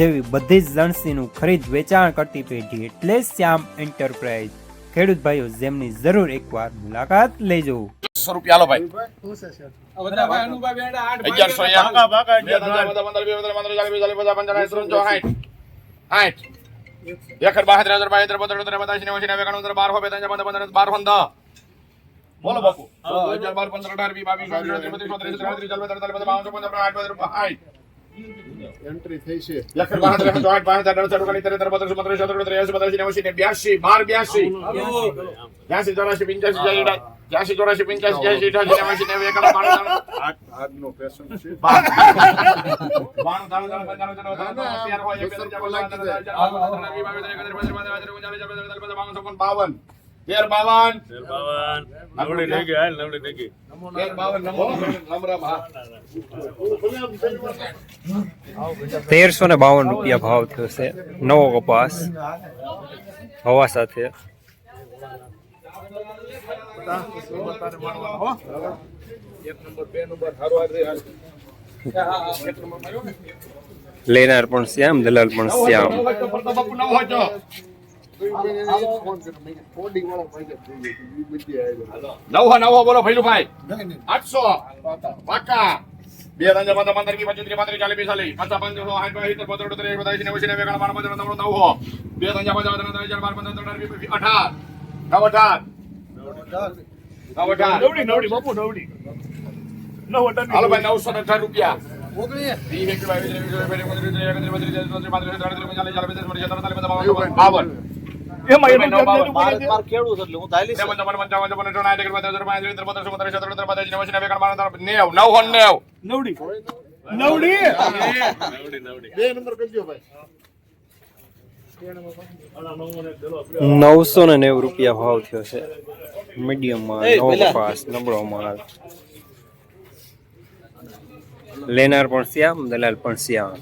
જેવી બધી જ લણસીનું ખરીદ વેચાણ કરતી પેઢી એટલે શ્યામ એન્ટરપ્રાઇઝ ખેડૂત ભાઈઓ જેમની જરૂર એકવાર મુલાકાત લેજો સો રૂપિયા હાલો ભાઈ અગિયારસો બોલો બાપુ અગિયાર બાર પંદર અઢાર વીસ બાવીસ બાવન એન્ટ્રી થઈ છે બાર બત્રીસ બત્રીસ બત્રીસ ને બ્યાસી બાર બ્યાસી બ્યાસી ચોરાશી પંચ્યાસી જ્યાસી ચોરાશી પંચ્યાસી જ્યાસી અઠાસી નેવાસી નેવું આજનો છે પંચાણું હોય એક તેર બાવન. તેર બાવન. નવડી થઈ ગઈ હાલ નવડી થઈ ગઈ. તેર બાવન નમો રામ રામ તેરસો ને બાવન રૂપિયા ભાવ થયો છે. નવો કપાસ હવા સાથે. લેનાર પણ શ્યામ દલાલ પણ શ્યામ. નવ ભાઈ આઠસો પાકા બે હજાર પંદર પંદર કી પચીસ પાંત્રીસ ચાલીસ પિસ્તાલીસ પચાસ પંચાવન સાઠ સિત્તેર બોતેર અઠ્યોતેર એંસી નેવું નેવું હો બે હજાર પચાસ પચાસ ત્રણ હજાર બાર પંદર ત્રણ વીસ વીસ અઢાર નવ અઢાર નવ અઢાર નવડી નવડી બાપુ નવડી નવ અઢાર હાલો ભાઈ નવસો અઢાર રૂપિયા પચીસ બાવન એમાં એમાં એનું નવ બાવન. જમવાનું પડે છે. એટલે હું તાલી ત્રેપન ચોપન પંચાવન ચોપન અઠાવન સાઠ એકસઠ બોતેર પાંચ ત્રીસ બત્રીસ ચોત્રીસ છત્રીસ બત્રીસ નેવું નેવું એકાણું બાણું નેવ નવ હો નેવ. નવડી. નવડી બે નંબર કરજો ભાઈ. નવસો ને નેવું રૂપિયા ભાવ થયો છે. મીડિયમમાં નવો નબળો માલ લેનાર પણ શ્યામ દલાલ પણ શ્યામ.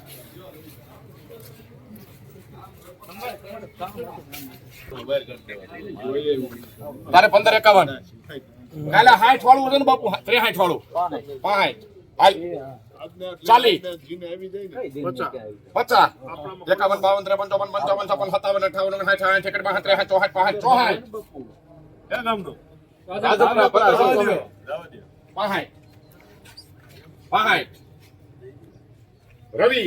તારે પંદર એકાવન. કાલે હાઠ વાળું વજન બાપુ? ત્રે હાઠ વાળું. પાંચ. હાલ. ચાલી. પચાસ. એકાવન બાવન ત્રેપન ચોપન પંચાવન છપ્પન સત્તાવન અઠાવન ઓગણસાઠ સાઠ એકડ બાસઠ ત્રેસઠ ચોસઠ પાંસઠ ચોસઠ. પાંસઠ રવિ.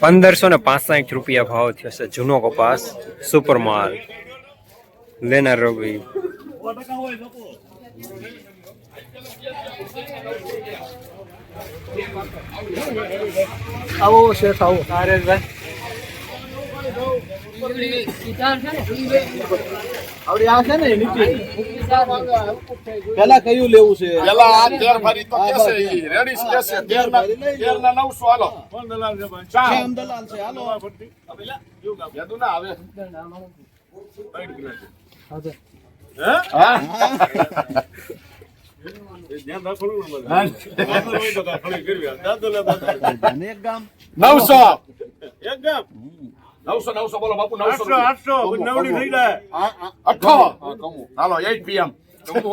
પંદરસો ને પાસઠ રૂપિયા ભાવ થયો છે. જૂનો કપાસ સુપર માલ લેનાર રવિ. આવો શેઠ આવો. આવડી આ છે ને નીચે પેલા કયું લેવું છે? પેલા આ તેર ફરી તો કેસે ઈ? રેડી કેસે. તેર ના તેર ના નવસો હાલો. કોણ દલાલ છે ભાઈ? ચા કેમ દલાલ છે હાલો. યાદુ આવે. હે? હા. એ ધ્યાન રાખવાનું ને ગામ. નવસો. એક ગામ. નવસો નવસો બોલો બાપુ નવસો આઠસો, આઠસો. નવડી થઈ જાય. અઠો હાલો એટ પીએમ બાપુ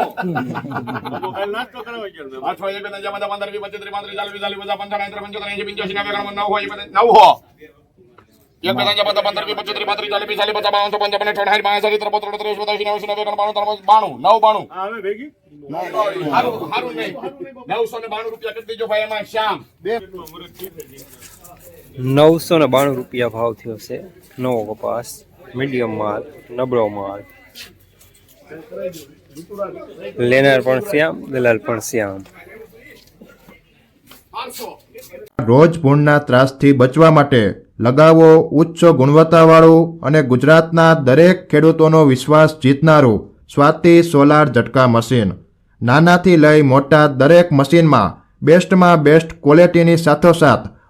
કાલે નાસ્તો કરાવવા ગયા ને. આઠ હોય બે ત્રણ ચાર પાંચ પંદર વીસ પચીસ ત્રીસ પાંત્રીસ ચાલીસ પિસ્તાલીસ પચાસ પંચાવન એંસી પંચોતેર એંસી પંચ્યાસી નેવું એકાણું નવ હોય એ બધા નવ હો એક બે ત્રણ ચાર પાંચ પંદર વીસ પચીસ ત્રીસ પાંત્રીસ ચાલીસ પિસ્તાલીસ પચાસ બાવન ચોપન છપ્પન અઠાવન સાઠ બાસઠ ત્રેપન ત્રેપન ત્રેવીસ બત્રીસ નેવું નેવું એકાણું બાણું ત્રણ બાણું નવ બાણું આ હવે ભેગી હારું હારું નહીં નવસો ને બાણું રૂપિયા કરી દેજો ભાઈ એમાં શ્યામ નવસો ને બાણું રૂપિયા ભાવ થયો છે. નવો કપાસ, મીડિયમ માલ, નબળો માલ. લેનાર પણ શ્યામ, દલાલ પણ શ્યામ. રોજ ભૂણના ત્રાસથી બચવા માટે લગાવો ઉચ્ચ ગુણવત્તાવાળું અને ગુજરાતના દરેક ખેડૂતોનો વિશ્વાસ જીતનારું સ્વાતિ સોલાર ઝટકા મશીન. નાનાથી લઈ મોટા દરેક મશીનમાં બેસ્ટમાં બેસ્ટ ક્વોલિટીની સાથોસાથ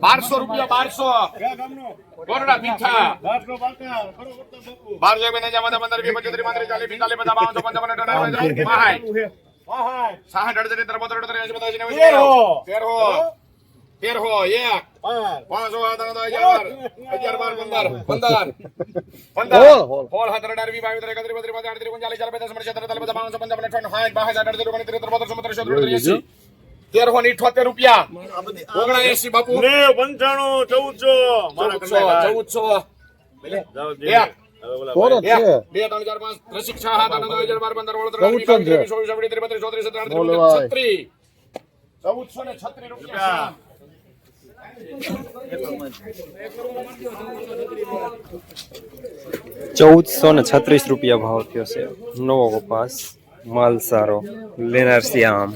બારસો રૂપિયા બારસો. કોરોના મીઠા. બારસો બે ને પંદર વીસ પંચોતેર પાંત્રીસ ચાલીસ પિસ્તાલીસ પચાસ બાવન ચોપન છપ્પન અઠ્ઠાવન ઓગણસાઠ બાસઠ હા, હા. સાઠ અડસઠ સિત્તેર બોતેર અઠ્યોતેર બધા પચાસ નેવું તેર હો. તેર હો તેર હો એક પાંચ. પાંચ હો સાત આઠ અગિયાર અગિયાર બાર પંદર પંદર. પંદર. હોલ સત્તર અઢાર વીસ બાવીસ એકત્રીસ બત્રીસ પાંત્રીસ આડત્રીસ ઓગણચાલીસ ચાલીસ બેતાલીસ ચુમ્માલીસ છેતાલીસ બધા બાવન છપ્પન છપ્પન અઠ્ઠાવન સાઠ બાસઠ અડસઠ ઓગણત્રીસ ત્રીસ બત્રીસ ચોત્રીસ ચોત્રીસ એંશી તેર ને ઇઠોતેર રૂપિયા. ઓગણા એંશી બાપુ પંચાણું, ચૌદસો. ચૌદસો ચૌદસો. ને રૂપિયા. ચૌદસો ને છત્રીસ રૂપિયા ભાવ થયો છે. નવો કપાસ માલ સારો લેનાર શ્યામ.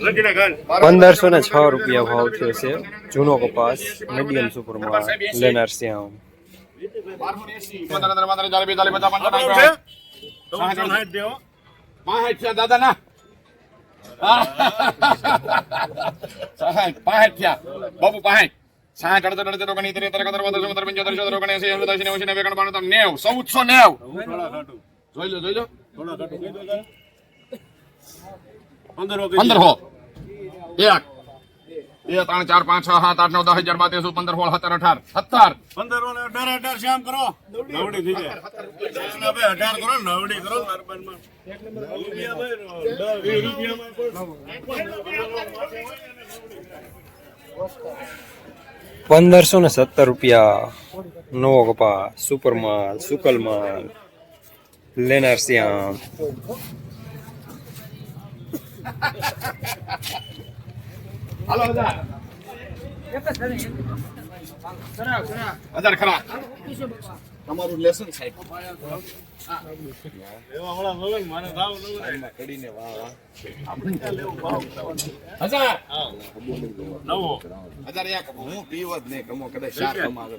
જ કેટલી ઘાલ. પંદરસો ને છ રૂપિયા ભાવ થયો છે જૂનો કપાસ મીડિયમ સુપર લેનાર શ્યામ દાદા ના. પાંસઠ થયા. બાબુ પાંસઠ સાઠ અડસઠ અડસઠ ઓગણીસ ત્રીસ ત્રીસ એકત્રીસ બત્રીસ ચોત્રીસ પંચોતેર છોતેર ઓગણએંસી એંસી એંસી નેવું નેવું એકાણું બાણું નેવ. ચૌદસો નેવ. જોઈ લો જોઈ લો. થોડા ખાટું. કીધું તારે? પંદર વખત પંદર હો. એક. બે ત્રણ ચાર પાંચ છ સાત આઠ નવ દસ અગિયાર બાર તેરસો પંદર સોળ સત્તર અઢાર સત્તર. પંદર અઢાર અઢાર શ્યામ કરો. નવડી થઈ જાય. અઢાર કરો નવડી કરો. પંદરસો ને સત્તર રૂપિયા નવો કપા સુપર માલ સુકલ માલ લેનાર શ્યામ. હાલો હજાર હજાર ખરા તમારું લેસન સાહેબ હું પીવ જ નહીં કમો કદાચ ચાર કમાવે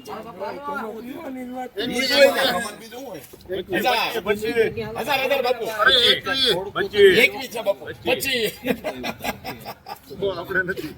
હજાર પછી હજાર બાપુ એકવીસ છે બાપુ પચીસ આપણે નથી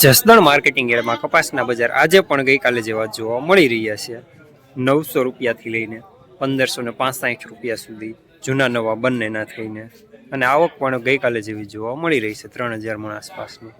જસદણ માર્કેટિંગ એરિયામાં કપાસના બજાર આજે પણ ગઈકાલે જેવા જોવા મળી રહ્યા છે. નવસો રૂપિયાથી લઈને પંદરસો ને પાંસઠ રૂપિયા સુધી જૂના નવા બંનેના થઈને. અને આવક પણ ગઈકાલે જેવી જોવા મળી રહી છે ત્રણ હજાર મણ આસપાસની.